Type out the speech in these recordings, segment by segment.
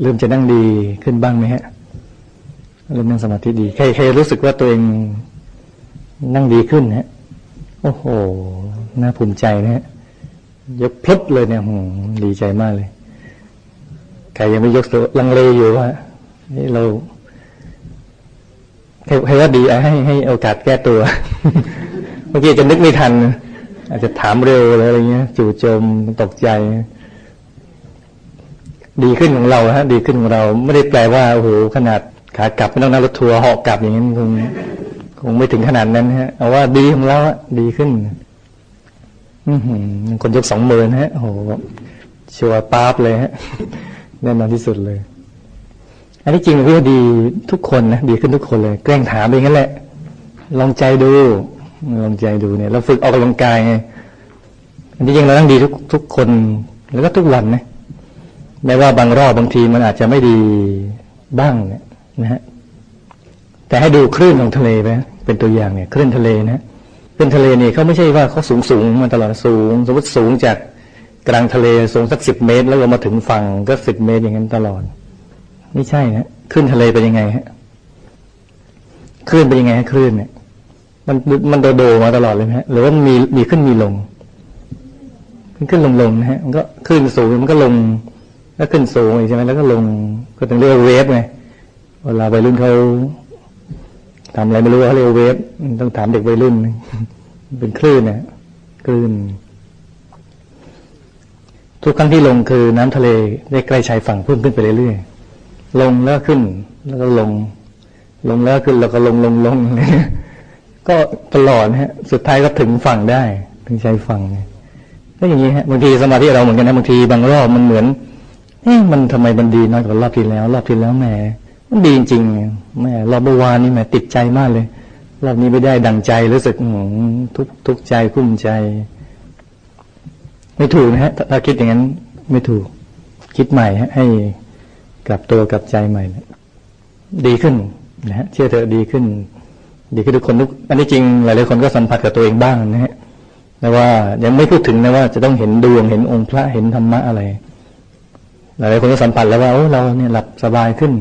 เริ่มจะนั่งดีขึ้นบ้างไหมฮะเริ่มนั่งสมาธิดีใครใครรู้สึกว่าตัวเองนั่งดีขึ้นฮะโอ้โหน่าภูมิใจนะฮะยกพลดเลยเนี่ยหดีใจมากเลยใครยังไม่ยกตัวลังเลอยู่ว่าเฮ้เราให้ให้ว่าดีให้ให้โอกาสแก้ตัว เมื่อกี้จะนึกไม่ทัน อาจจะถามเร็วอะไรเงี้ยจู่โจมตกใจ ดีขึ้นของเราฮะ ดีขึ้นของเราไม่ได้แปลว่าโอ้โหขนาดขากลับไม่ต้องนั่งรถทัวร์เหาะกลับอย่างนั้นคงคงไม่ถึงขนาดนั้นฮะเอาว่าดีของเราอะดีขึ้น อืคนยกสองมือนะฮะโอ้โหชัวร์ป๊าบเลยฮะแน่นอนที่สุดเลย อันที่จริงพี่ว่าดีทุกคนนะดีขึ้นทุกคนเลย แกล้งถามไปงั้นแหละ ลองใจดูลองใจดูเนี่ยเราฝึกออกกำลังกายไงอันที่จริงเราต้องดีทุกทุกคน แล้วก็ทุกวันนะ แม้ว่าบางรอบบางทีมันอาจจะไม่ดีบ้างเนี่ยนะฮะแต่ให้ดูคลื่นของทะเลไปเป็นตัวอย่างเนี่ยคลื่นทะเลนะคลื่นทะเลเนี่ยเขาไม่ใช่ว่าเขาสูงสูงมาตลอดสูง สมมติสูงจากกลางทะเลสูงสักสิบเมตร แล้วเรามาถึงฝั่งก็สิบเมตรอย่างนั้นตลอด ไม่ใช่นะคลื่นทะเลเป็นยังไงฮะคลื่นเป็นยังไงฮะคลื่นเนี่ย มันมันโดโดมาตลอดเลยฮะหรือว่ามีมีขึ้นมีลง ขึ้นขึ้นลงลงนะฮะมันก็ขึ้นสูงมันก็ลง แล้วขึ้นสูงอีกใช่ไหมแล้วก็ลงก็ถึงเรียกว่าเวฟไงเวลาวัยรุ่นเขาทำอะไรไม่รู้เขาเรียกว่าเวฟต้องถามเด็กวัยรุ่น เป็นคลื่นนะคลื่น ทุกครั้งที่ลงคือน้ำทะเลได้ใกล้ชายฝั่งเพิ่มขึ้นไปเรื่อยๆลงแล้วขึ้น แล้วก็ลง ลงแล้วขึ้นแล้วก็ลงลงลงก็ตลอดฮะ สุดท้ายก็ถึงฝั่งได้ ถึงชายฝั่งเนี่ยก็อย่างนี้ฮะบางทีสมาธิเราเหมือนกันนะบางทีบางรอบมันเหมือน มันทำไมมันดีน้อยกว่ารอบที่แล้ว รอบที่แล้วแหมมันดีจริงแหมรอบเมื่อวานนี้แหมติดใจมากเลย รอบนี้ไม่ได้ดังใจรู้สึกทุกทุกใจกุ้มใจ ไม่ถูกนะฮะถ้าคิดอย่างนั้นไม่ถูก คิดใหม่ฮะให้กลับตัวกลับใจใหม่ดีขึ้นนะฮะเชื่อเถอะดีขึ้น ดีขึ้นทุกคนทุกอันนี้จริงหลายๆคนก็สัมผัสกับตัวเองบ้างนะฮะแต่ว่ายังไม่พูดถึงนะว่าจะต้องเห็นดวงเห็นองค์พระเห็นธรรมะอะไร หลายๆคนก็สัมผัสแล้วว่าเราเนี่ยหลับสบายขึ้น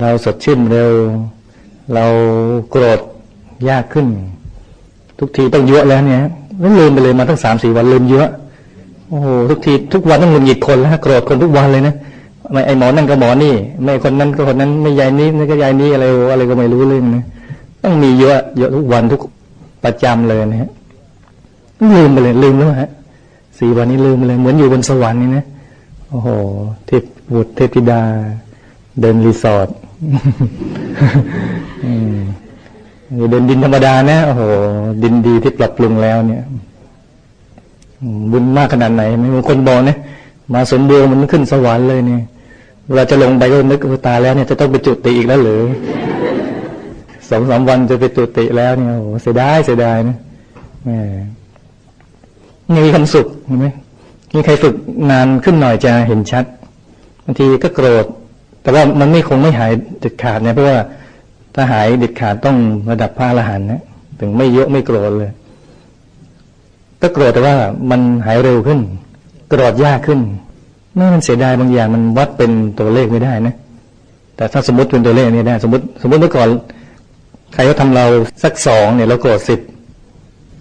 เราสดชื่นเร็ว เราโกรธยากขึ้น ทุกทีต้องเยอะแล้วเนี่ยลืมไปเลยมาตั้งสามสี่วันลืมเยอะโอ้โหทุกทีทุกวันต้องหงุดหงิดคนแล้วโกรธคนทุกวันเลยนะไม่ไอหมอนั่นก็หมอนี่ไม่คนนั้นก็คนนั้นไม่ยายนี้นี่ก็ยายนี้อะไรอะไรก็ไม่รู้เรื่องนะต้องมีเยอะเยอะทุกวันทุกประจำเลยนะฮะลืมไปเลยลืมแล้วฮะสี่วันนี้ลืมไปเลยเหมือนอยู่บนสวรรค์นี่นะ โอ้โหเทพบุตรเทพธิดา เดินรีสอร์ทนี่เดินดินธรรมดานะโอ้โห ดินดีที่ปรับปรุงแล้วเนี่ย บุญมากขนาดไหนไม่บางคนบอกนะมาสมบูรณ์มันขึ้นสวรรค์เลยเนี่ยเวลาจะลงไปก็นึกว่าตายแล้วเนี่ยจะต้องไปจุติอีกแล้วหรือสองสามวันจะไปจุติแล้วเนี่ยโอ้โหเสียดายเสียดายนะแหมมีความสุขเห็นไหม มีใครฝึกนานขึ้นหน่อยจะเห็นชัดบางทีก็โกรธ แต่ว่ามันไม่คงไม่หายเด็ดขาดเนี่ยเพราะว่าถ้าหายเด็ดขาดต้องระดับพระอรหันต์นะถึงไม่เยอะไม่โกรธเลย ก็โกรธแต่ว่ามันหายเร็วขึ้น โกรธยากขึ้นนั่นมันเสียดายบางอย่างมันวัดเป็นตัวเลขไม่ได้นะ แต่ถ้าสมมติเป็นตัวเลขนี่ได้ สมมติ สมมติเมื่อก่อนใครเขาทำเราสักสองเนี่ยเราโกรธสิบ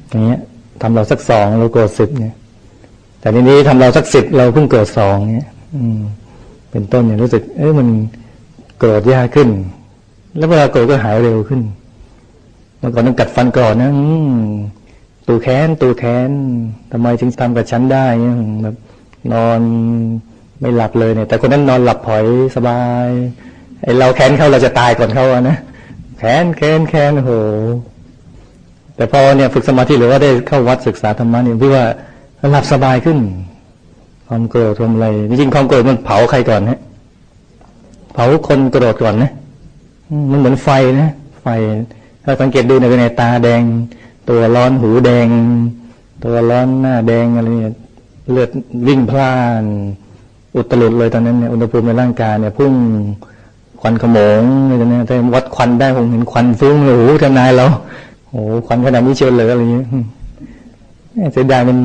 อย่างเงี้ยทำเราสักสองเราโกรธสิบเนี่ย แต่ทีนี้ทำเราสักสิบเราเพิ่งโกรธสองเนี่ยอืมเป็นต้นเนี่ยรู้สึก เอ้ยมันโกรธยากขึ้น แล้วเวลาโกรธก็หายเร็วขึ้นเมื่อก่อนต้องกัดฟันก่อนนะตูแค้นตูแค้นทำไมถึงทำกับฉันได้เนี่ยแบบนอนไม่หลับเลยเนี่ย แต่คนนั้นนอนหลับผอยสบายไอเราแค้นเขาเราจะตายก่อนเขาอะนะแค้นแค้นแค้นโอ้โหแต่พอเนี่ยฝึกสมาธิหรือว่าได้เข้าวัดศึกษาธรรมะเนี่ยพี่ว่า หลับสบายขึ้น ความโกรธความอะไรจริงความโกรธมันเผาใครก่อนฮะเผาคนโกรธก่อนนะมันเหมือนไฟนะไฟ ถ้าสังเกตดูในในตาแดง ตัวร้อนหูแดง ตัวร้อนหน้าแดงอะไรเนี่ยเลือดวิ่งพล่าน อุตลุดเลยตอนนั้นเนี่ยอุณหภูมิในร่างกายเนี่ยพุ่งควันขโมงอะไรตอนนี้ถ้าวัดควันได้ผมเห็นควันฟุ้งเลยโอ้โหทนายเราโอ้ควันขนาดนี้เชียวเลยอะไรอย่างเงี้ย เนี่ยเสียดายมัน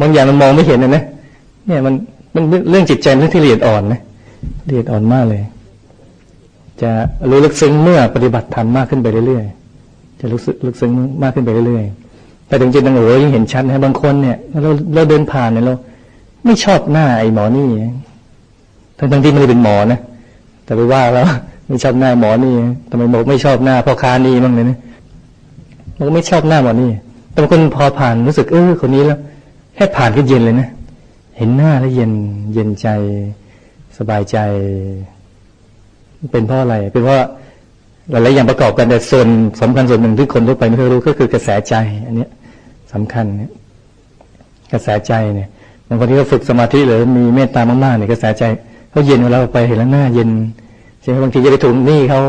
บางอย่างมันมองไม่เห็นนะนะเนี่ยมันมันเรื่องจิตใจเรื่องที่ละเอียดอ่อนนะละเอียดอ่อนมากเลย จะรู้ลึกซึ้งเมื่อปฏิบัติธรรมมากขึ้นไปเรื่อยๆจะรู้สึกลึกซึ้งมากขึ้นไปเรื่อยๆแต่ถึงจิตตังโหยิ่งเห็นชัดนะบางคนเนี่ยเราเราเดินผ่านเนี่ยเรา ไม่ชอบหน้าไอ้หมอนี่ทั้งทั้งที่ไม่ได้เป็นหมอนะแต่ไปว่าแล้วไม่ชอบหน้าหมอนี่ทำไมบอกไม่ชอบหน้าพ่อค้านี่บ้างเลยนะมันก็ไม่ชอบหน้าหมอนี่ บางคนพอผ่านรู้สึกเออคนนี้แล้วแค่ผ่านก็เย็นเลยนะ เห็นหน้าแล้วเย็นเย็นใจสบายใจ เป็นเพราะอะไร เป็นเพราะหลายๆอย่างประกอบกันแต่ส่วนสำคัญส่วนหนึ่งที่คนทั่วไปไม่เคยรู้ก็คือกระแสใจ อันนี้ยสำคัญเนี่ยกระแสใจเนี่ยบางคนที่เขาฝึกสมาธิหรือมีเมตตามากๆเนี่ยกระแสใจเขาเย็นเวลาไปเห็นแล้วหน้าเย็นใช่ไหมบางทีจะไปถูกหนี้เขา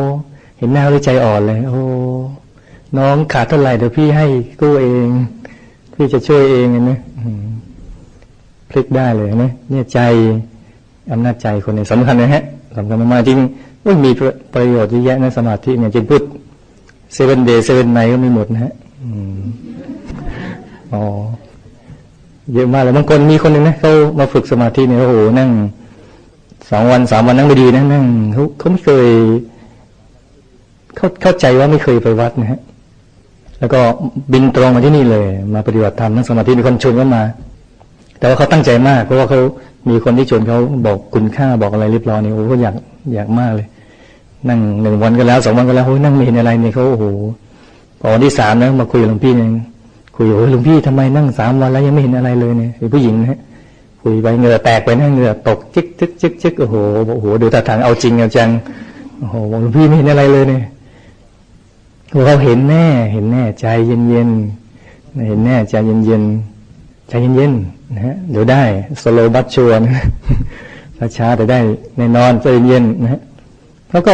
เห็นหน้าเขาด้วยใจอ่อนเลย โอ้ น้องขาดเท่าไหร่เดี๋ยวพี่ให้กู้เอง พี่จะช่วยเองเห็นะพลิกได้เลยนะเนี่ยใจอำนาจใจคนเนี่ยสำคัญนะฮะสำคัญมากๆจริงว่ามีประโยชน์เยอะแยะในสมาธิเนี่ยจริงพูดเซเว่นเดย์เซเว่นไนก็มีหมดนะฮะอืมอ๋อเยอะมากเลยบางคนมีคนหนึ่งนะเขามาฝึกสมาธิเนี่ยโอ้โหนั่งสองวันสามวันนั่งไม่ดีนะนั่งเขาเขาไม่เคยเขาเข้าใจว่าไม่เคยไปวัดนะฮะ แล้วก็บินตรงมาที่นี่เลย มาปฏิบัติธรรมนั่งสมาธิมีคนชวนเขามา แต่ว่าเขาตั้งใจมาก เพราะว่าเขามีคนที่ชวนเขาบอกคุณค่าบอกอะไรเรียบร้อยนี่โอ้โหเขาอยากอยากมากเลย นั่งหนึ่งวันก็แล้วสองวันก็แล้วโอ้ยนั่งไม่เห็นอะไรเนี่ยเขาโอ้โหพอวันที่สามนะมาคุยกับหลวงพี่เนี่ยคุยโอ้ยหลวงพี่ทำไมนั่งสามวันแล้วยังไม่เห็นอะไรเลยเนี่ยเป็นผู้หญิงนะฮะคุยไปเหงื่อแตกไปนะเหงื่อตกจิกจิกจิกจิกโอ้โหบอกโอ้โหดูท่าทางเอาจริงเอาจังโอ้โหหลวงพี่ไม่เห็นอะไรเลยเนี่ย เราเห็นแน่ เห็นแน่ใจเย็นเย็นๆเห็นแน่ใจเย็นเย็นๆใจเย็นเย็นๆนะฮะเดี๋ยวได้สโลบัตชวนช้าๆแต่ได้แน่นอนใจเย็นๆนะฮะแล้วก็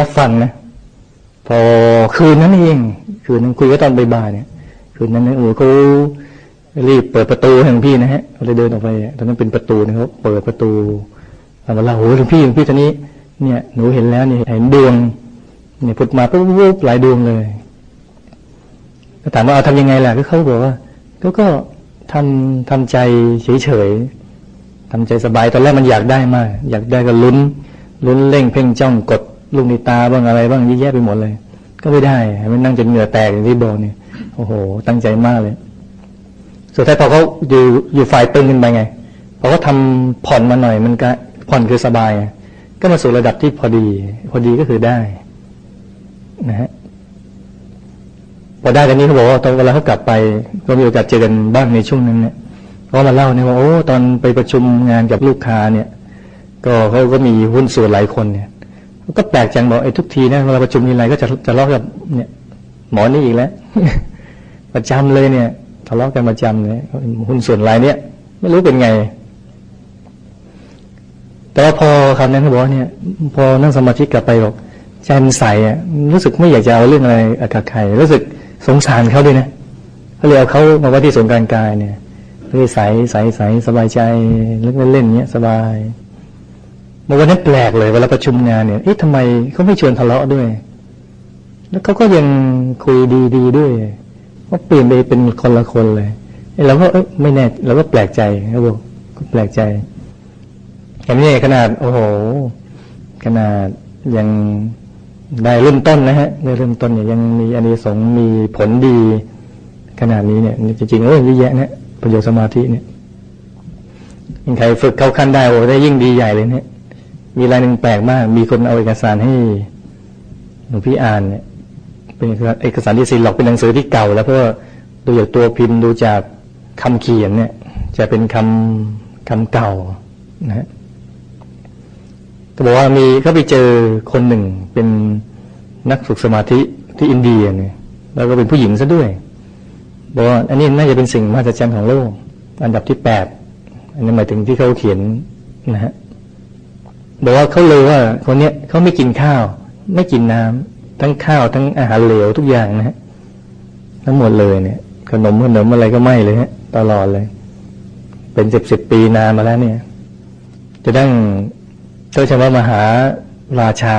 รับฟังนะพอคืนนั้นเองคืนนั้นคุยกันตอนบ่ายๆเนี่ยคืนนั้นเนี่ยโอ้โหเขารีบเปิดประตูให้หลวงพี่นะฮะเราเลยเดินออกไปตอนนั้นเป็นประตูนะครับเปิดประตูเราบอกว่าโอ้โหลวงพี่หลวงพี่ตอนนี้เนี่ยหนูเห็นแล้วเนี่ยเห็นดวง เนี่ยพุดมาปุ๊บปุ๊บหลายดวงเลยก็ถามว่าเอาทำยังไงล่ะก็เขาบอกว่าก็ก็ทำทำใจเฉยๆทำใจสบายตอนแรกมันอยากได้มาก อยากได้ก็ลุ้นลุ้นเร่งเพ่งจ้องกดลูกในตาบ้างอะไรบ้างเยอะแยะไปหมดเลย ก็ไม่ได้ให้มันนั่งจนเหงื่อแตกอย่างที่บอกเนี่ยโอ้โห ตั้งใจมากเลยสุดท้ายพอเขาอยู่อยู่ฝ่ายตึงขึ้นไปไงพอเขาทำผ่อนมาหน่อยมันก็ผ่อนคือสบาย ก็มาสู่ระดับที่พอดี พอดีก็คือได้ นะฮะพอได้ตอนนี้เขาบอกว่าตอนเวลาเขากลับไป ก็มีโอกาสเจอกันบ้างในช่วงนั้นเนี่ยเขามาเล่าเนี่ยว่าโอ้ตอนไปประชุมงานกับลูกค้าเนี่ย ก็เขาก็มีหุ้นส่วนหลายคนเนี่ยก็แปลกจังบอกไอ้ทุกทีนะเวลาประชุมมีอะไรก็จะจะเลาะกับเนี่ย หมอนี่อีกแล้ว ประจำเลยเนี่ยทะเลาะกันประจำเลยหุ้นส่วนรายเนี้ยไม่รู้เป็นไง แต่ว่าพอคำนั้นเขาบอกว่าเนี่ย พอนั่งสมาธิกลับไปบอก ใจมันใสอะรู้สึกไม่อยากจะเอาเรื่องอะไรกับใครรู้สึกสงสารเขาด้วยนะก็เลยเอาเขามาไว้ที่ศูนย์กลารกายเนี่ยเลยใสใสใสสบายใจเล่นเล่นเนี้ยสบายเมื่อวันนั้นแปลกเลยเวลาประชุมงานเนี่ยเอ๊ะทำไมเขาไม่ชวนทะเลาะด้วย แล้วเขาก็ยังคุยดีๆด้วยก็เปลี่ยนไปเป็นคนละคนเลยเราก็เอ้ยไม่แน่เราก็แปลกใจครับผมก็แปลกใจแค่นี้ขนาดโอ้โห ขนาดยัง ได้เริ่มต้นนะฮะได้เริ่มต้นเนี่ยยังมีอานิสงส์มีผลดีขนาดนี้เนี่ยจริงๆโอ้ยเยอะแยะนี่ยประโยชน์สมาธิเนี่ยยิ่งใครฝึกเข้าขั้นได้โอ้ได้ยิ่งดีใหญ่เลยเนี่ยมีรายหนึ่งแปลกมาก มีคนเอาเอกสารให้หลวงพี่อ่านเนี่ยเป็นเอกสารที่ซีล็อกเป็นหนังสือที่เก่า แล้วเพราะว่าดูจากตัวพิมพ์ดูจากคำเขียนเนี่ย จะเป็นคำคำเก่านะฮะ ก็บอกว่ามีเขาไปเจอคนหนึ่งเป็นนักฝึกสมาธิที่อินเดียเนี่ยแล้วก็เป็นผู้หญิงซะด้วยบอกว่าอันนี้น่าจะเป็นสิ่งมหัศจรรย์ของโลก อันดับที่แปดอันนี้หมายถึงที่เขาเขียนนะฮะบอกว่าเขาเลยว่าคนเนี้ยเขาไม่กินข้าว ไม่กินน้ำทั้งข้าวทั้งอาหารเหลวทุกอย่างนะฮะทั้งหมดเลยเนี่ย ขนมขนมอะไรก็ไม่เลยฮะตลอดเลย เป็นสิบสิบปีนานมาแล้วเนี่ย จะดั้ง เจ้าชว่ามหาราชา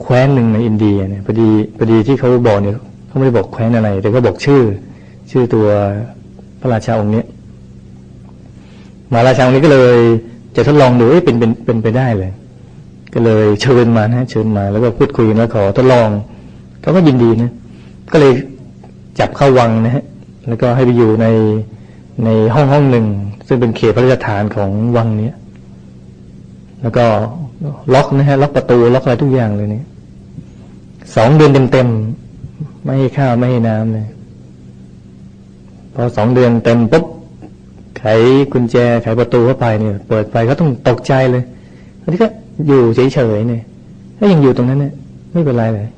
แคว้นหนึ่งในอินเดียเนี่ยพอดีพอดีที่เขาบอกเนี่ยเขาไม่ได้บอกแคว้นอะไร แต่เขาบอกชื่อ ชื่อตัวพระราชาองค์นี้มหาราชาองค์นี้ก็เลยจะทดลองดูเอ้ยเป็นเป็นเป็นไปได้เลย ก็เลยเชิญมานะเชิญมา แล้วก็พูดคุยแล้วขอทดลองเขาก็ยินดีนะก็เลยจับเข้าวังนะฮะแล้วก็ให้ไปอยู่ในในห้องห้องหนึ่ง ซึ่งเป็นเขตพระราชฐานของวังเนี้ย แล้วก็ล็อกนะฮะล็อกประตูล็อกอะไรทุกอย่างเลยเนี่ยสองเดือนเต็มๆไม่ให้ข้าวไม่ให้น้ำเลยพอสองเดือนเต็มปุ๊บไขกุญแจไขประตูเข้าไปเนี่ย เปิดไปเขาต้องตกใจเลยอันนี้ก็อยู่เฉยๆเนี่ย ถ้ายังอยู่ตรงนั้นเนี่ย ไม่เป็นไรเลย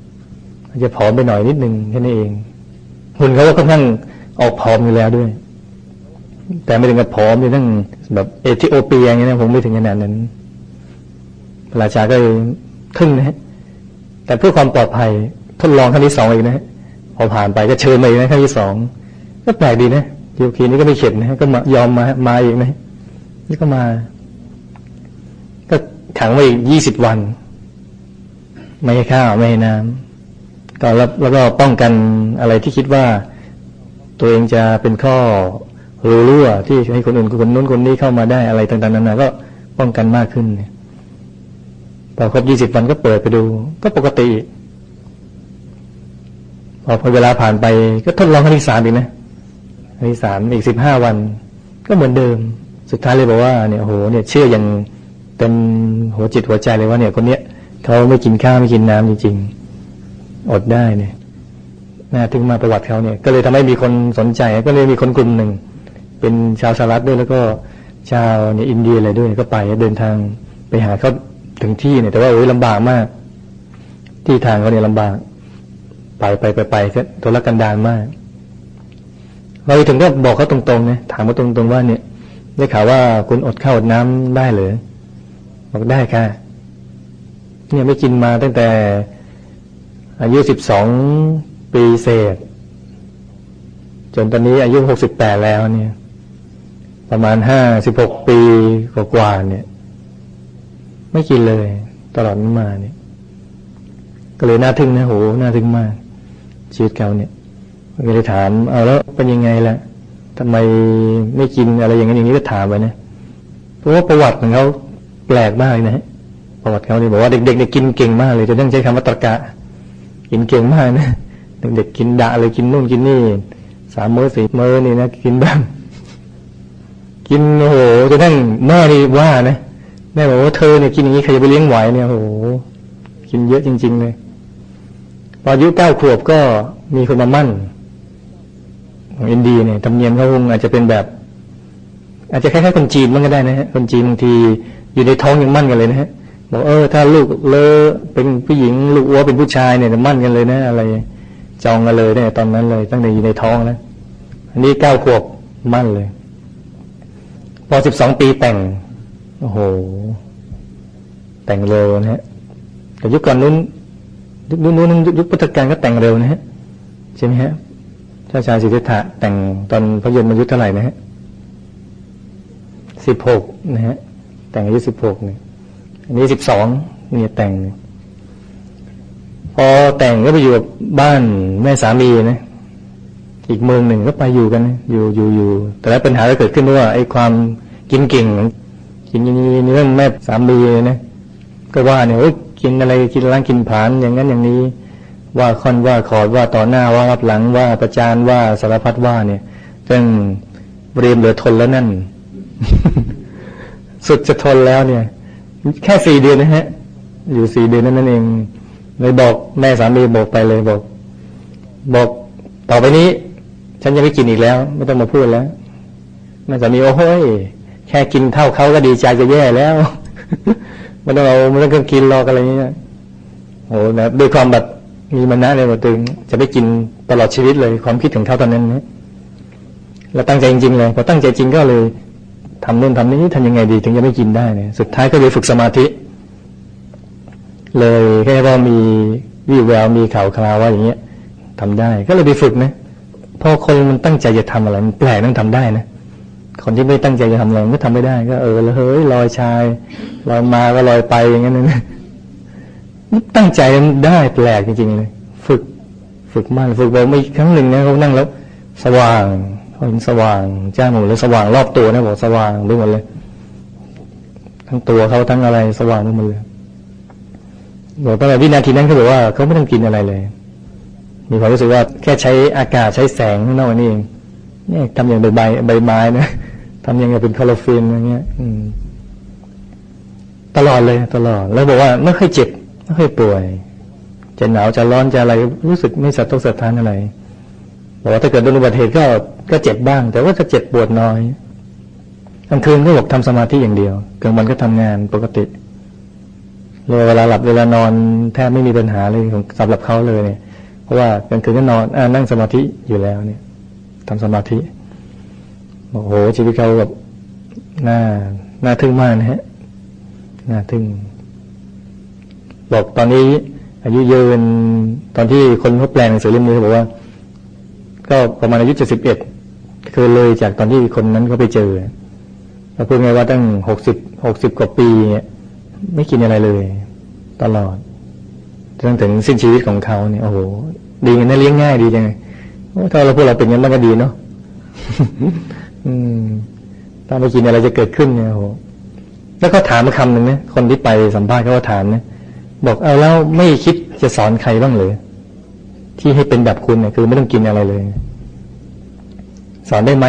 อาจจะผอมไปหน่อยนิดนึงแค่นั้นเองหุ่นเขาก็ค่อนข้างออกผอมอยู่แล้วด้วย แต่ไม่ถึงกับผอมจนทั้งแบบเอธิโอเปียอย่างเงี้ยนะผมไม่ถึงขนาดนั้น ราชาก็เลยทึ่งนะฮะแต่เพื่อความปลอดภัยทดลองครั้งที่สองอีกนะฮะพอผ่านไปก็เชิญมาอีกนะครั้งที่สองก็แปลกดีนะโยคีนี้ก็ไม่เข็ดนะฮะก็มายอมมามาอีกนะนี่ก็มา ก็ขังไว้อีกยี่สิบวัน ไม่ให้ข้าวไม่ให้น้ำก็แล้วแล้วก็ป้องกันอะไรที่คิดว่าตัวเองจะเป็นข้อรูรั่วที่ให้คนอื่นคนนู้นคนนี้เข้ามาได้อะไรต่างๆนานาก็ป้องกันมากขึ้นเนี่ย พอครบยี่สิบวันก็เปิดไปดู ก็ปกติ พอพอเวลาผ่านไปก็ทดลองครั้งที่สามอีกนะครั้งที่สามอีกสิบห้าวัน ก็เหมือนเดิม สุดท้ายเลยบอกว่าเนี่ยโหเนี่ยเชื่ออย่างเต็มหัวจิตหัวใจเลยว่าเนี่ยคนเนี้ยเขาไม่กินข้าวไม่กินน้ำจริงๆอดได้เนี่ยน่าถึงมาประวัติเขาเนี่ย ก็เลยทำให้มีคนสนใจ ก็เลยมีคนกลุ่มหนึ่ง เป็นชาวสหรัฐด้วยแล้วก็ชาวเนี่ยอินเดียอะไรด้วยก็ไปเดินทางไปหาเขา ถึงที่เนี่ยแต่ว่าโอ้ยลำบากมาก ที่ทางเขาเนี่ยลำบาก ไปไปไปไปก็ตัวละกันดารมาก เราถึงก็บอกเขาตรงๆนะถามเขาตรงๆว่าเนี่ย ได้ข่าวว่าคุณอดข้าวอดน้ำได้หรือบอกได้ค่ะ เนี่ยไม่กินมาตั้งแต่ อายุสิบสองปีเศษ จนตอนนี้อายุหกสิบแปดแล้วเนี่ย ประมาณห้าสิบหกปีกว่าๆเนี่ย ไม่กินเลย ตลอดมาเนี่ย ก็เลยน่าทึ่งนะโหน่าทึ่งมาก ชีวิตเขาเนี่ยก็เลยถามเอาแล้วเป็นยังไงล่ะทำไมไม่กินอะไรอย่างนี้อย่างนี้ก็ถามไปนะเพราะว่าประวัติของเขาแปลกมากนะฮะประวัติเขาเนี่ยบอกว่าเด็กๆเนี่ยกินเก่งมากเลยจะต้องใช้คำว่าตะกะ กินเก่งมากนะเด็กๆกินดะเลยกินนู่นกินนี่สามมื้อสี่มื้อนี่นะกินบ้างกินโอ้โหจนทั้งแม่นี่ว่านะ แม่บอกว่าเธอเนี่ยกินอย่างนี้ใครจะไปเลี้ยงไหวเนี่ยโอ้โหกินเยอะจริง ๆ เลยพออายุเก้าขวบก็มีคนมามั่นของอินเดียเนี่ยธรรมเนียมเขาคงอาจจะเป็นแบบ อาจจะคล้ายๆคนจีนมันก็ได้นะฮะคนจีนบางทีอยู่ในท้องยังมั่นกันเลยนะฮะบอกเออ ถ้าลูกเลอเป็นผู้หญิงลูกอ้วเป็นผู้ชายเนี่ยมั่นกันเลยนะ อะไร จองกันเลยเนี่ยตอนนั้นเลย ตั้งแต่อยู่ในท้องแล้วอันนี้เก้าขวบมั่นเลย พอสิบสองปีแต่ง โอ้โห แต่งเร็วนะฮะแต่ยุคก่อนนู้นยุคนู้นนู้นยุคพุทธกาลก็แต่งเร็วนะฮะใช่ไหมฮะเจ้าชายสิทธัตถะแต่งตอนพระยนต์อายุเท่าไหร่นะฮะสิบหกนะฮะแต่งอายุสิบหกเนี่ยอันนี้สิบสองเนี่ยแต่ง พอแต่งก็ไปอยู่กับบ้านแม่สามีนะอีกเมืองหนึ่งก็ไปอยู่กัน อยู่อยู่อยู่แต่แล้วปัญหาก็เกิดขึ้นเพราะว่าไอ้ความกินเก่ง กินย่างนี้เรื่องแม่สามีนะก็ว่าเนี่ยเอ้ยกินอะไรกินล้างกินผานอย่างนั้นอย่างนี้ ว่าค่อนว่าขอดว่าต่อหน้าว่ารับหลังว่าประจานว่าสารพัดว่าเนี่ยจนเรียมเหลือทนแล้วนั่น สุดจะทนแล้วเนี่ย แค่สี่เดือนนะฮะ อยู่สี่เดือนนั่นนั่นเองเลยบอกแม่สามีบอกไปเลยบอก บอกต่อไปนี้ ฉันจะไม่กินอีกแล้ว ไม่ต้องมาพูดแล้วแม่สามีโอ้โหย แค่กินเท่าเขาก็ดีใจจะแย่แล้วไม่ต้องเอาไม่ต้องกินรอกอะไรเงี้ยโอ้แบบด้วยความแบบมีมานนะเลยว่าตึงจะไม่กินตลอดชีวิตเลย ความคิดของเขาตอนนั้นนะแล้วตั้งใจจริงๆเลยพอตั้งใจจริงก็เลยทำนู่นทำนี่ทำยังไงดี ถึงจะไม่กินได้เนี่ยสุดท้ายก็เลยฝึกสมาธิ เลยแค่ว่ามีวิวแววมีข่าวคราวว่าอย่างเงี้ยทำได้ ก็เลยไปฝึกนะพอคนมันตั้งใจจะทำอะไรมันแปลกต้องทำได้นะ คนที่ไม่ตั้งใจจะทำอะไรมันก็ทำไม่ได้ ก็เออแล้วเฮ้ยลอยชายลอยมาก็ลอยไปอย่างนั้นนะตั้งใจมันได้แปลกจริงๆเลย ฝึกฝึกมากฝึกบอกไม่ครั้งหนึ่งนะเขานั่งแล้ว สว่างเขาเห็นสว่างจ้าหมดเลยสว่างรอบตัวนะบอกสว่างไปหมดเลย ทั้งตัวเขาทั้งอะไรสว่างไปหมดเลยบอกตั้งแต่วินาทีนั้นเขาบอกว่าเขาไม่ต้องกินอะไรเลย มีความรู้สึกว่าแค่ใช้อากาศใช้แสงข้างนอกนี่เองเนี่ยทำอย่างใบใบใบไม้นะ ทำอย่างเป็นคลอโรฟิลอย่างเงี้ย อืม ตลอดเลย ตลอด แล้วบอกว่าไม่ค่อยเจ็บไม่ค่อยป่วย จะหนาวจะร้อนจะอะไร รู้สึกไม่สะทกสะท้านอะไรบอกว่าถ้าเกิดโดนอุบัติเหตุก็ก็เจ็บบ้าง แต่ว่าจะเจ็บปวดน้อยกลางคืนก็บอกทำสมาธิอย่างเดียวกลางวันก็ทำงานปกติเลยเวลาหลับเวลานอนแทบไม่มีปัญหาเลยของสำหรับเขาเลยเนี่ย เพราะว่ากลางคืนก็นอนอนั่งสมาธิอยู่แล้วเนี่ยทำสมาธิ โอ้โหชีวิตเขาแบบน่าน่าทึ่งมากนะฮะน่าทึ่ง บอกตอนนี้ อายุยืนตอนที่คนเขาแปลงหนังสือเล่มนี้เขาบอกว่า ก็ประมาณอายุเจ็ดสิบเอ็ดคือเลยจากตอนที่คนนั้นเขาไปเจอแล้วพูดไงว่าตั้งหกสิบหกสิบกว่าปีไม่กินอะไรเลย ตลอดจนถึงสิ้นชีวิตของเขาเนี่ยโอ้โหดีเงินะเลี้ยงง่ายดีจังถ้าเราพวกเราเป็นงั้นมันก็ดีเนาะ อืม ถ้าไม่กินอะไรจะเกิดขึ้นเนี่ยโหแล้วก็ถามมาคำหนึ่งนะคนที่ไปสัมภาษณ์เขาก็ถามนะบอกเอาแล้วไม่คิดจะสอนใครบ้างเลย ที่ให้เป็นแบบคุณเนี่ยคือไม่ต้องกินอะไรเลย สอนได้ไหม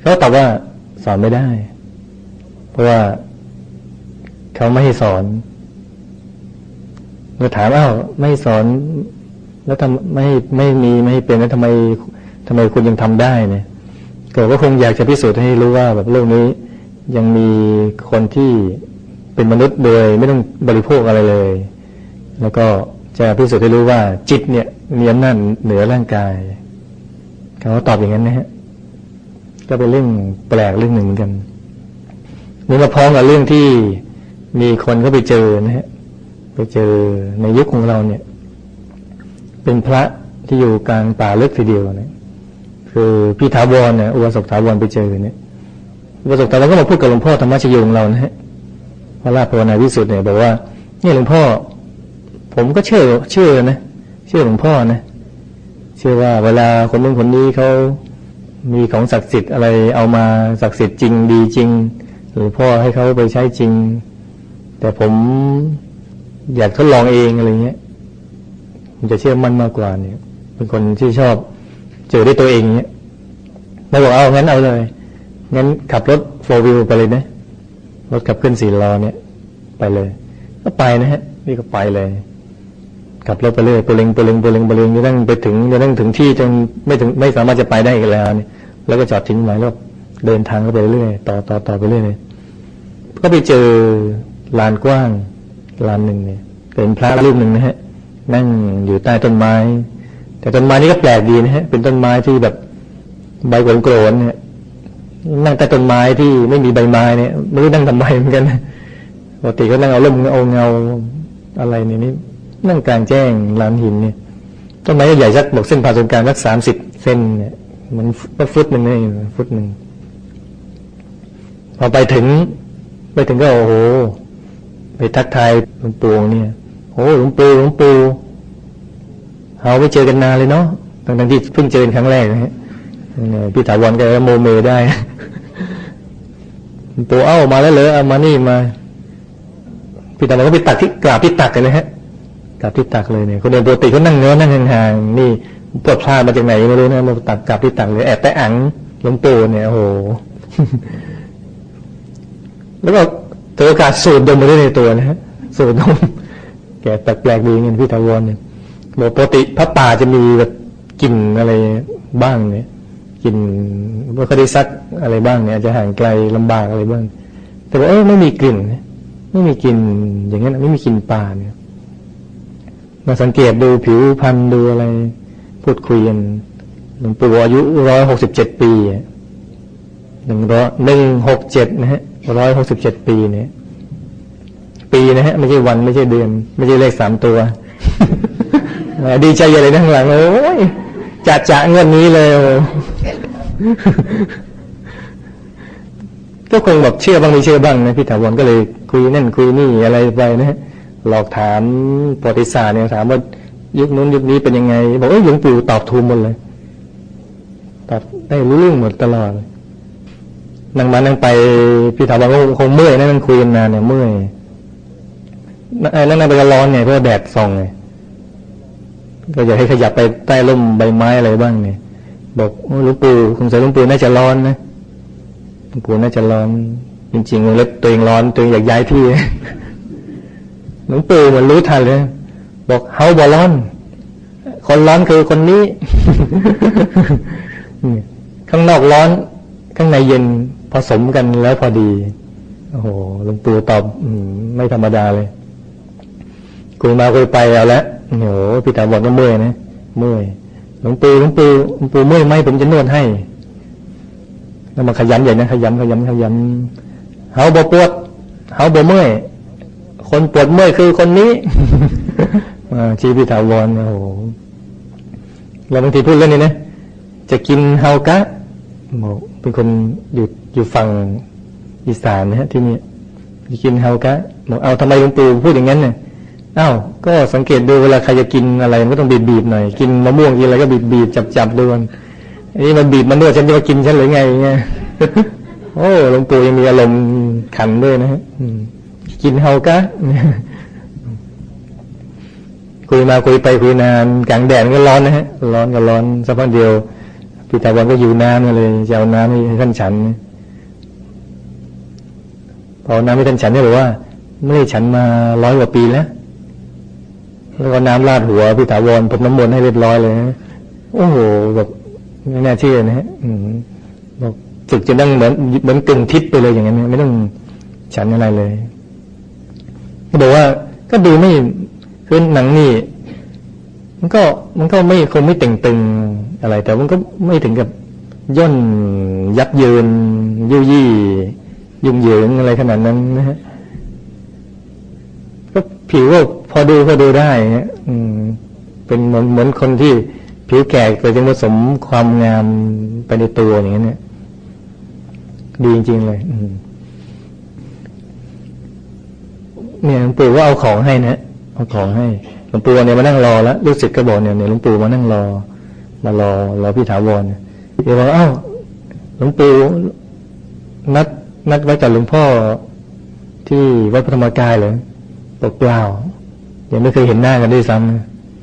เขาตอบว่าสอนไม่ได้ เพราะว่าเขาไม่ให้สอนเราถามอ้าวไม่สอนแล้วทำไม่ไม่มีไม่ให้เป็นแล้วทำไม ทำไมคุณยังทำได้เนี่ยเก็ก็คงอยากจะพิสูจน์ให้รู้ว่าแบบโลกนี้ยังมีคนที่เป็นมนุษย์โดยไม่ต้องบริโภคอะไรเลย แล้วก็จะพิสูจน์ให้รู้ว่าจิตเนี่ยมีอำนาจเหนือร่างกายเขาตอบอย่างนั้นนะฮะก็เป็นเรื่องแปลกเรื่องหนึ่งเหมือนกันนี่มาพ้องกับเรื่องที่มีคนเขาไปเจอนะฮะไปเจอในยุคของเราเนี่ย เป็นพระที่อยู่กลางป่าลึกทีเดียวนี่ย คือพี่ถาวรเนี่ยอุบาสกถาวรไปเจอเนี่ยอุบาสกถาวรก็มาพูดกับหลวงพ่อธรรมชโยของเรานะฮะพระราชภาวนาวิสุทธิ์เนี่ยบอกว่าเนี่ยหลวงพ่อ ผมก็เชื่อเชื่อนะเชื่อหลวงพ่อนะเชื่อว่าเวลาคนนู้นคนนี้เขามีของศักดิ์สิทธิ์อะไรเอามาศักดิ์สิทธิ์จริงดีจริง หรือพ่อให้เขาไปใช้จริง แต่ผมอยากทดลองเองอะไรเงี้ยผมจะเชื่อมั่นมากกว่าเนี่ย เป็นคนที่ชอบ เจอด้วยตัวเองเนี้ยแล้วบอกเอางั้นเอาเลยงั้นขับรถโฟล์วิวไปเลยนะรถขับเคลื่อนสี่ล้อเนี่ย ไปเลย ก็ไปนะฮะ นี่ก็ไปเลยขับรถไปเรื่อยไปเล็งไปเล็งไปเล็งไปเล็งจนนั่งไปถึงจนนั่งถึงที่จนไม่ถึงไม่สามารถจะไปได้อีกแล้วเนี่ยแล้วก็จอดทิ้งไว้แล้วเดินทางก็ไปเรื่อยต่อต่อต่อไปเรื่อยเลยก็ไปเจอลานกว้างลานหนึ่งเนี่ยเป็นพระรูปหนึ่งนะฮะนั่งอยู่ใต้ต้นไม้ แต่ต้นไม้นี่ก็แปลกดีนะฮะ เป็นต้นไม้ที่แบบใบโกรนๆเนี่ยนั่งใต้ต้นไม้ที่ไม่มีใบไม้เนี่ยไม่รู้นั่งทำไมเหมือนกันปกติก็นั่งเอาล่มเอาเงาอะไรเนี่ยนี่นั่งกลางแจ้งลานหินเนี่ยต้นไม้ใหญ่สักบอกเส้นผ่าศูนย์กลางสักสามสิบเส้นเนี่ยมันฟุตหนึ่งนี่ฟุตหนึ่งพอไปถึง ไปถึงก็โอ้โห ไปทักทายหลวงปู่เนี่ยโอ้หลวงปู่หลวงปู่ เราไม่เจอกันนานเลยเนาะตั้งๆที่เพิ่งเจอครั้งแรกนะฮะพี่ถาวรแกก็โมเมได้หลวเอ้ามาแล้วเหรอเอามานี่มาพี่ถาวรก็ไปตักที่กราบที่ตักกันเลยฮะกราบที่ตักเลยเนี่ยคนเดินปกติเขานั่งเนื้อนั่งห่างๆนี่ปวดพลาดมาจากไหนไม่รู้นะมาตักกราบที่ตักเลยแอบแต่อังลงปู่เนี่ยโอ้โห แล้วก็ถือโอกาสสูดดมไปด้วยในตัวนะฮะสูดดมแกแปลกๆดีเงี้ยพี่ทาวรเนี่ย บอกปกติพระป่าจะมีแบบกลิ่นอะไรบ้างเนี่ยกลิ่นว่าเขาได้ซักอะไรบ้างเนี่ยอาจจะห่างไกลลำบากอะไรบ้าง แต่ว่าเอ้ไม่มีกลิ่นไม่มีกลิ่นอย่างนั้นไม่มีกลิ่นป่าเนี่ยมาสังเกตดูผิวพรรณดูอะไร พูดคุยกันหลวงปู่อายุร้อยหกสิบเจ็ดปีหนึ่งร้อยหนึ่งหกเจ็ดนะฮะร้อยหกสิบเจ็ดปีเนี่ย ปีนะฮะ ไม่ใช่วันไม่ใช่เดือน ไม่ใช่เลขสามตัว ดีใจใหญ่เลยนะข้งหลังโอ้ยจะจะเงินนี้เลยก็คงแบบเชื่อบ้างไม่เชื่อบ้างนะพี่ถาวรก็เลยคุยนั่นคุยนี่อะไรไปนะฮะหลอกถามประวัติศาสตร์เนี่ยถามว่ายุคนู้นยุคนี้เป็นยังไง บอกเอ้ยหลวงปู่ตอบถูกหมดเลย ตอบได้รู้เรื่องหมดตลอดนั่งมานั่งไปพี่ถามว่าคงเมื่อยนะนั่งคุยกันนานเนี่ยเมื่อยนั่งนั่งนั่งไปก็ร้อนไงเพราะแดดส่องไง ก็อยากให้ขยับไปใต้ร่มใบไม้อะไรบ้างเนี่ย บอกโอ้หลวงปู่คงใส่หลวงปู่น่าจะร้อนนะหลวงปู่น่าจะร้อน จริงๆแล้วตัวเองร้อนตัวเองอยากย้ายที่หลวงปู่เหมือนรู้ทันเลย บอกเฮาบ่ร้อน คนร้อนคือคนนี้ข้างนอกร้อน ข้างในเย็นผสมกันแล้วพอดี โอ้โหหลวงปู่ตอบอมไม่ธรรมดาเลยคุยมาคุยไปเอาละ โอ้โหพี่ตาบอกก็เมื่อยนะเมื่อยหลวงปู่หลวงปู่หลวงปู่เมื่อยไหมผมจะนวดให้แล้วมาขยันใหญ่นะขยันขยันขยันเฮาบ่ปวดเฮาบ่เมื่อยคนปวดเมื่อยคือคนนี้อ่าชีพิถาวรโอ้โหเราบางทีพูดเรื่องนี้นะจะกินเฮากะบอกเป็นคนอยู่อยู่ฝั่งอีสานนะฮะที่นี่จะกินเฮากะบอกเอาทำไมหลวงปู่พูดอย่างนั้นเนี่ย อ้าวก็สังเกตดูเวลาใครจะกินอะไรมันก็ต้องบีบบีบๆหน่อยกินมะม่วงกินอะไรก็บีบบีบจับจับดูมันอันนี้มันบีบมันนวดฉันจะมากินฉันหรือไงเงี้ยโอ้หลวงปู่ยังมีอารมณ์ขันด้วยนะฮะกินเฮากะคุยมาคุยไปคุยนานกลางแดดก็ร้อนนะฮะ ร้อนก็ร้อนสักพักเดียวพี่ตาวันก็อยู่น้ำเลยจะเอาน้ำให้ท่านฉันพอน้ำให้ท่านฉันเนี่ยบอกว่า ไม่ได้ฉันมาร้อยกว่าปีแล้ว แล้วก็น้ำราดหัวพี่ถาวรพรมน้ำมนต์ให้เรียบร้อยเลยนะโอ้โหแบบไม่น่าเชื่อนะฮะบอกฝึกจะนั่งเหมือนเหมือนกึ่งทิพย์ไปเลยอย่างนั้นไม่ต้องฉันอะไรเลยก็บอกว่าก็ดูไม่คือหนังนี่มันก็มันก็ไม่คงไม่ต่งตึงอะไร แต่มันก็ไม่ถึงกับย่นยับเยินยุยี่ยุ่งเหยิงอะไรขนาดนั้นนะฮะ ผิวก็พอดูพอดูได้อืมเป็นเหมือนเหมือนคนที่ผิวแก่แต่ยังผสมความงามไปในตัวอย่างนี้เนี่ยดีจริง ๆ เลยอืมเนี่ยหลวงปู่ว่าเอาของให้นะเอาของให้หลวงปู่เนี่ยมานั่งรอแล้วลูกศิษย์ก็บอกเนี่ยเนี่ยหลวงปู่มานั่งรอ มารอรอพี่ถาวรเนี่ยเดี๋ยวบอกเอ้าหลวงปู่นัดนัดไว้กับหลวงพ่อที่วัดพระธรรมกายเลย บอกเปล่ายังไม่เคยเห็นหน้ากันด้วยซ้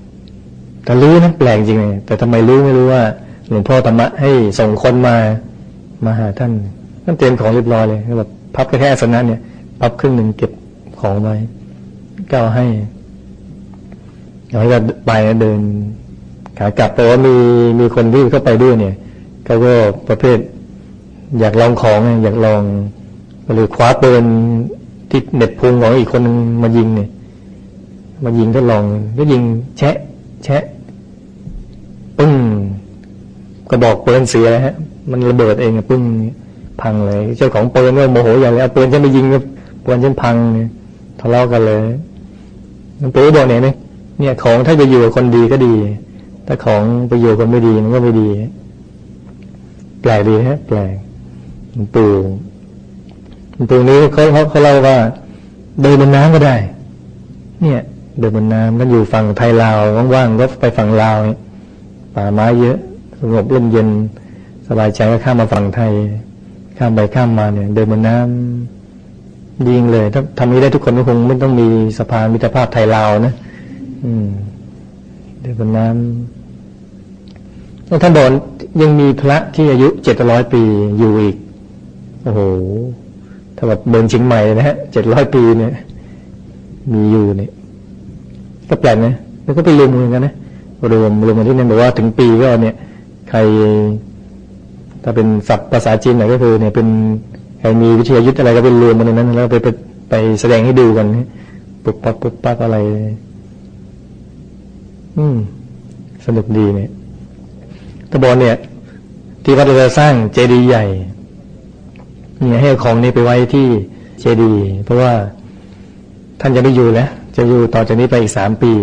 ำแต่รู้นะแปลกจริงเลยแต่ทำไมรู้ไม่รู้ว่า หลวงพ่อธรรมะให้ส่งคนมามาหาท่านท่านเตรียมของเรียบร้อยเลยแบบพับแค่อาสนะเนี่ยพับครึ่งหนึ่งเก็บของไว้ก็เอาให้เอาให้ก็ไปนะเดินขากลับแต่ว่ามีมีคนที่เข้าไปด้วยเนี่ยเขาก็ประเภท อยากลองของอยากลองก็เลยคว้าปืน ที่เหน็บพุงของอีกคนนึงมายิงเนี่ย มายิงทดลองก็ยิงแชะ แชะปึ้งกระบอกปืนเสียฮะ มันระเบิดเองปึ้งพังเลย เจ้าของปืนก็โมโหใหญ่เลยเอาปืนฉันไปยิงกับปืนฉันพังเนี่ยทะเลาะกันเลยหลวงปู่บอกเนี่ยนะเนี่ยของถ้าไปอยู่กับคนดีก็ดี ถ้าของไปอยู่กับคนไม่ดีมันก็ไม่ดี แปลกดีฮะ แปลกปู่ หลวงนี้เขาเขาเขาเล่าว่าเดินบนน้ำก็ได้ เนี่ย เดินบนน้ำแล้วอยู่ฝั่งไทยลาวว่างๆก็ไปฝั่งลาวเนี่ยป่าไม้เยอะสงบร่มเย็น สบายใจก็ข้ามมาฝั่งไทย ข้ามไปข้ามมาเนี่ย เดินบนน้ำยิงเลยถ้าทำนี้ได้ทุกคนก็คงไม่ต้องมีสะพานมิตรภาพไทยลาวนะอืม เดินบนน้ำแล้วท่านบอกยังมีพระที่อายุเจ็ดร้อยปีอยู่อีก โอ้โห ถ้าแบบเมืองเชียงใหม่นะฮะเจ็ดร้อยปีเนี่ย มีอยู่เนี่ยก็แปลกนะแล้วก็ไปรวมกันนะรวมรวมกันที่นั่นบอกว่าถึงปีก็เนี่ย ใคร ถ้าเป็นศัพท์ภาษาจีนหน่อยก็คือ เนี่ยเป็นใครมีวิทยายุทธอะไรก็เป็นรวมกันในนั้น แล้วไปไปไปแสดงให้ดูกันปุ๊บปั๊บปุ๊บปั๊บอะไร อืม สนุกดีเนี่ยตะบอนเนี่ย ที่วัดเราจะสร้างเจดีย์ใหญ่ เนี่ยให้ของนี้ไปไว้ที่เจดีย์เพราะว่าท่านจะไม่อยู่แล้วจะอยู่ต่อจากนี้ไปอีกสามปี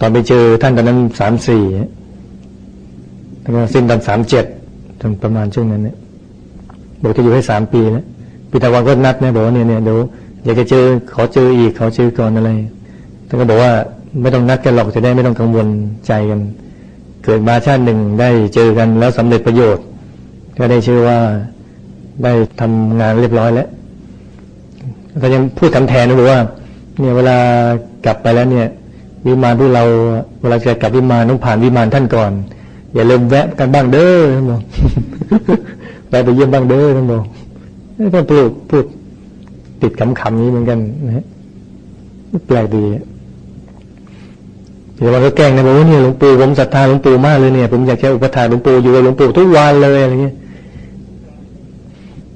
ตอนไปเจอท่านตอนนั้นสามสี่แล้วก็สิ้นตอนสามเจ็ดจนประมาณช่วงนั้นเนี่ยบอกจะอยู่ให้สามปีแล้วปีตะวันก็นัดเนี่ยบอกว่าเนี่ยเนี่ยเดี๋ยวอยากจะเจอขอเจออีกขอเจอก่อนอะไรท่านก็บอกว่าไม่ต้องนัดกันหรอกจะได้ไม่ต้องกังวลใจกัน เกิดมาชาติหนึ่งได้เจอกันแล้วสำเร็จประโยชน์ ก็ได้ชื่อว่า ได้ทำงานเรียบร้อยแล้วก็ยังพูดทำแทนนะบอกว่า เนี่ยเวลากลับไปแล้วเนี่ย วิมานที่เราเวลาจะกลับวิมานต้องผ่านวิมานท่านก่อน อย่าลืมแวะกันบ้างเด้อท่านบอกแวะไปเยี่ยมบ้างเด้อท่านบอกท่านพูดพูดติดคำๆนี้เหมือนกันนะฮะแปลกดีเดี๋ยวมันก็แกล้งนะบอกว่าเนี่ยหลวงปู่ผมศรัทธาหลวงปู่มากเลยเนี่ยผมอยากจะอุปถากหลวงปู่อยู่กับหลวงปู่ทุกวันเลยอะไรเงี้ย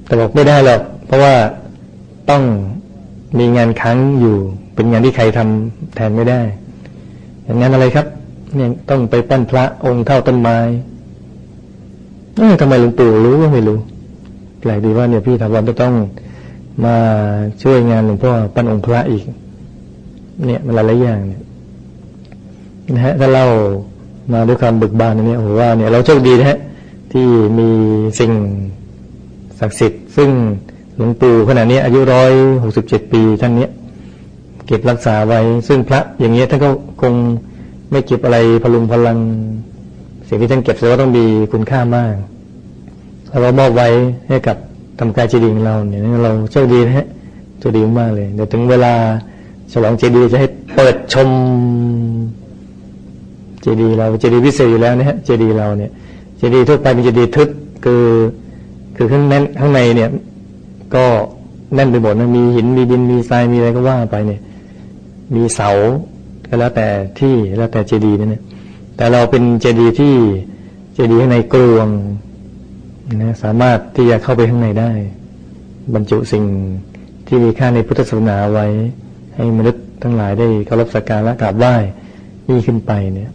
แต่บอกไม่ได้หรอก เพราะว่าต้องมีงานค้างอยู่ เป็นงานที่ใครทำแทนไม่ได้อย่างนั้นอะไรครับ เนี่ยต้องไปปั้นพระองค์เท่าต้นไม้เออทำไมหลวงปู่รู้ก็ไม่รู้แปลกดีว่าเนี่ยพี่ถาวรจะต้องมาช่วยงานหลวงพ่อปั้นองค์พระอีก เนี่ยมันหลายๆอย่างเนี่ยนะฮะถ้าเรามาด้วยความบึกบานอันนี้โอ้โหว่าเนี่ยเราโชคดีนะฮะที่มีสิ่ง ศักดิ์สิทธิ์ซึ่งหลวงปู่ขณะนี้อายุร้อยหกสิบเจ็ดปีท่านเนี้ยเก็บรักษาไว้ ซึ่งพระอย่างเงี้ยท่านก็คงไม่เก็บอะไรพลุงพลัง สิ่งที่ท่านเก็บแสดงว่าต้องมีคุณค่ามากแล้วเรามอบไว้ให้กับทำกายเจดีย์ของเราเนี่ยเราโชคดีนะฮะโชคดีมากเลยเดี๋ยวถึงเวลาฉลองเจดีย์จะให้เปิดชมเจดีย์เราเจดีย์พิเศษอยู่แล้วนะฮะเจดีย์เราเนี่ยเจดีย์ทั่วไปเป็นเจดีย์ทึบคือ คือข้างในข้างในเนี่ย ก็แน่นไปหมดนะมีหินมีดินมีทรายมีอะไรก็ว่าไปเนี่ย มีเสาก็แล้วแต่ที่แล้วแต่เจดีย์นั่นเนี่ยแต่เราเป็นเจดีย์ที่เจดีย์ข้างในกลวงนะสามารถที่จะเข้าไปข้างในได้ บรรจุสิ่งที่มีค่าในพุทธศาสนาไว้ ให้มนุษย์ทั้งหลายได้เคารพสักการะกราบไหว้นี่ขึ้นไปเนี่ย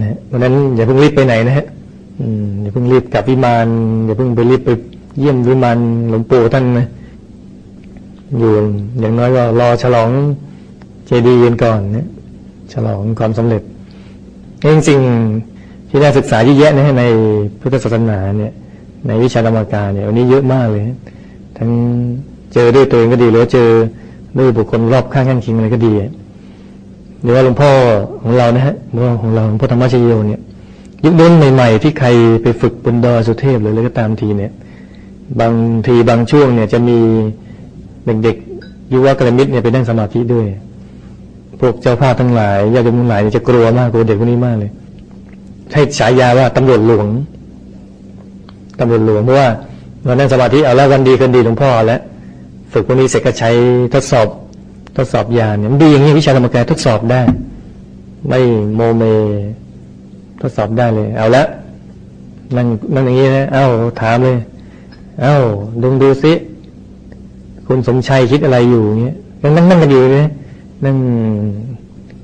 นะเพราะฉะนั้นอย่าเพิ่งรีบไปไหนนะฮะ อย่าเพิ่งรีบกลับวิมานอย่าเพิ่งไปรีบไปเยี่ยมวิมานหลวงปู่ท่านนะอยู่อย่างน้อยก็รอฉลองเจดีย์กันก่อนเนี่ยฉลองความสำเร็จจริงที่ได้ศึกษาเยอะแยะนะในพุทธศาสนาเนี่ย ในวิชาธรรมการเนี่ยวันนี้เยอะมากเลย ทั้งเจอด้วยตัวเองก็ดีหรือเจอด้วยบุคคลรอบข้างข้างคียงอะไรก็ดีหรือว่าหลวงพ่อของเรานะฮะหลวงพ่อของเราหลวงพ่อธรรมชโยเนี่ย ยุคนู้นใหม่ๆ ที่ใครไปฝึกบนดอยสุเทพหรืออะไรก็ตามทีเนี่ย บางทีบางช่วงเนี่ยจะมีเด็กๆยุวกระมิตรเนี่ยไปนั่งสมาธิด้วย พวกเจ้าภาพทั้งหลายญาติโยมทั้งหลายเนี่ยจะกลัวมากกลัวเด็กพวกนี้มากเลยให้ฉายาว่าตำรวจหลวงตำรวจหลวงเพราะว่าเรานั่งสมาธิเอาแล้ววันดีคืนดีหลวงพ่อแล้วฝึกพวกนี้เสร็จก็ใช้ทดสอบทดสอบยาเนี่ยมันดีอย่างนี้วิชาธรรมกายทดสอบได้ ไม่โมเม ทดสอบได้เลย เอาละนั่งนั่งอย่างนี้นะเอ้าถามเลย เอ้าดูดูซิคุณสมชัยคิดอะไรอยู่เงี้ยนั่งนั่งนั่งกันอยู่เลยนั่ง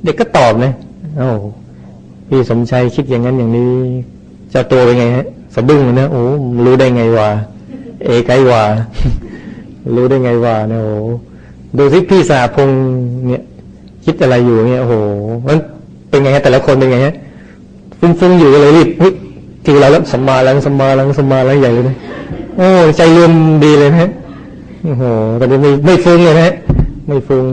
เด็กก็ตอบนะเอ้าพี่สมชัยคิดอย่างนั้นอย่างนี้เจ้าตัวเป็นไงฮะสะดุ้งเลยนะโอ้รู้ได้ไงวะเอไกวะรู้ได้ไงวะเนี่ยโอ้ดูซิพี่สาพงเนี่ย คิดอะไรอยู่เนี่ยโอ้โหมันเป็นไงฮะแต่ละคนเป็นไงฮะ ฟุ้งๆอยู่ก็เลยรีบเฮ้ยทีเราแล้วสัมมาลังสัมมาลังสัมมาลังใหญ่เลยนะโอ้ใจรวมดีเลยนะฮะโอ้โหแต่ไม่ไม่ฟุ้งเลยนะฮะไม่ฟุ้ง